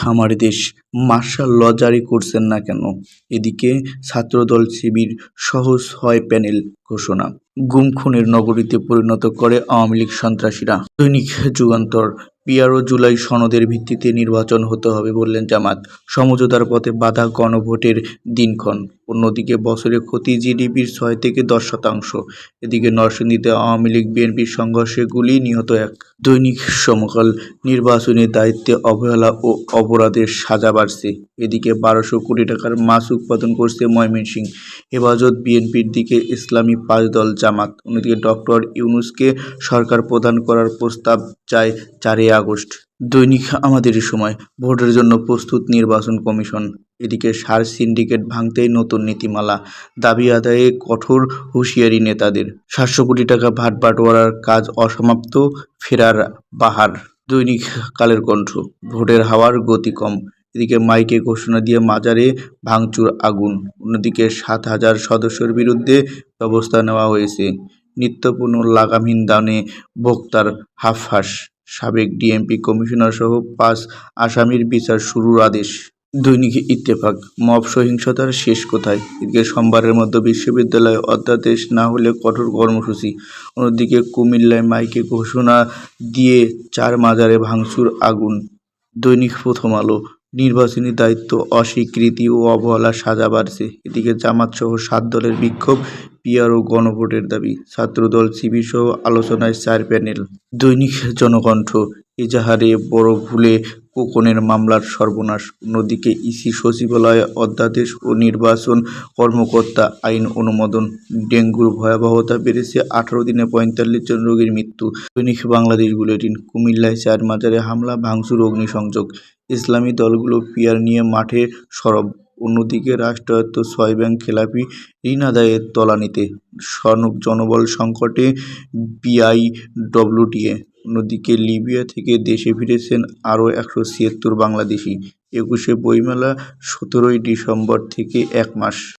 আমার দেশ। মার্শাল ল জারি করছেন না কেন? এদিকে ছাত্রদল শিবির সহজ হয় প্যানেল ঘোষণা। গুম খুনের নগরীতে পরিণত করে আওয়ামী লীগ সন্ত্রাসীরা দৈনিক যুগান্তর পিয়ারো জুলাই সনদের ভিত্তিতে নির্বাচন হতে হবে বললেন জামাত। সমঝোতার পথে বাধা গণভোটের দিনক্ষণ। অন্যদিকে বছরে ক্ষতি জিডিপির ছয় থেকে দশ শতাংশ। এদিকে নরসিংদীতে আওয়ামী লীগ, বিএনপির সংঘর্ষে গুলি নিহত এক। দৈনিক সমকাল নির্বাচনী দায়িত্বে অবহেলা ও অপরাধের সাজা বাড়ছে। এদিকে বারোশো কোটি টাকার মাছ উৎপাদন করছে ময়মনসিংহ। হেফাজত বিএনপির দিকে ইসলামী পাঁচ দল জামাত। অন্যদিকে ডক্টর ইউনুসকে সরকার প্রদান করার প্রস্তাব চায় চারই আগস্ট, দৈনিক আমাদের সময়, ভোটের জন্য প্রস্তুত নির্বাচন কমিশন। এদিকে সার সিন্ডিকেট ভাঙতেই নতুন নীতিমালা, দাবি আদায়ে কঠোর হুঁশিয়ারি নেতাদের। সাতশো কোটি টাকা ভাট বাটোয়ারার কাজ অসমাপ্ত, ফেরার বাহার। দৈনিক কালের কণ্ঠ, ভোটের হাওয়ার গতি কম। এদিকে মাইকে ঘোষণা দিয়ে মাজারে ভাঙচুর আগুন। অন্যদিকে সাত হাজার সদস্যের বিরুদ্ধে ব্যবস্থা নেওয়া হয়েছে। নিত্যপূর্ণ লাগামহীন দানে ভোক্তার হাফহাস সাবেক ডিএমপি কমিশনার সহ পাঁচ আসামির বিচার শুরুর আদেশ। দৈনিক ইত্তেফাক, মব সহিংসতার শেষ কোথায়? এদিকে সোমবারের মধ্যে বিশ্ববিদ্যালয়ে অধ্যাদেশ না হলে কঠোর কর্মসূচি। অন্যদিকে কুমিল্লায় মাইকে ঘোষণা দিয়ে চার মাজারে ভাঙচুর আগুন। দৈনিক প্রথম আলো নির্বাচনী দায়িত্ব, অস্বীকৃতি ও অবহেলা সাজা বাড়ছে। এদিকে জামাতসহ সাত দলের বিক্ষোভ পিয়ার ও গণভোটের দাবি। ছাত্রদল শিবির সহ আলোচনায় চার প্যানেল। দৈনিক জনকণ্ঠ, এজাহারে বড় ভুলে কোকনের মামলার সর্বনাশ। অন্যদিকে ইসি সচিবালয়ে অধ্যাদেশ ও নির্বাচন কর্মকর্তা আইন অনুমোদন। ডেঙ্গুর ভয়াবহতা বেড়েছে আঠারো দিনে পঁয়তাল্লিশ জন রোগীর মৃত্যু। দৈনিক বাংলাদেশ বুলেটিন, কুমিল্লায় চার মাজারে হামলা, ভাঙচুর, অগ্নিসংযোগ। ইসলামী দলগুলো পিয়ার নিয়ে মাঠে সরব। অন্যদিকে রাষ্ট্রায়ত্ত ছয় ব্যাংক খেলাপি ঋণ আদায়ের তলানিতে জনবল সংকটে বিআইডব্লিউটিএ। অন্যদিকে লিবিয়া থেকে দেশে ফিরেছেন আরও একশো ছিয়াত্তর বাংলাদেশি। একুশে বইমেলা, সতেরোই ডিসেম্বর থেকে এক মাস।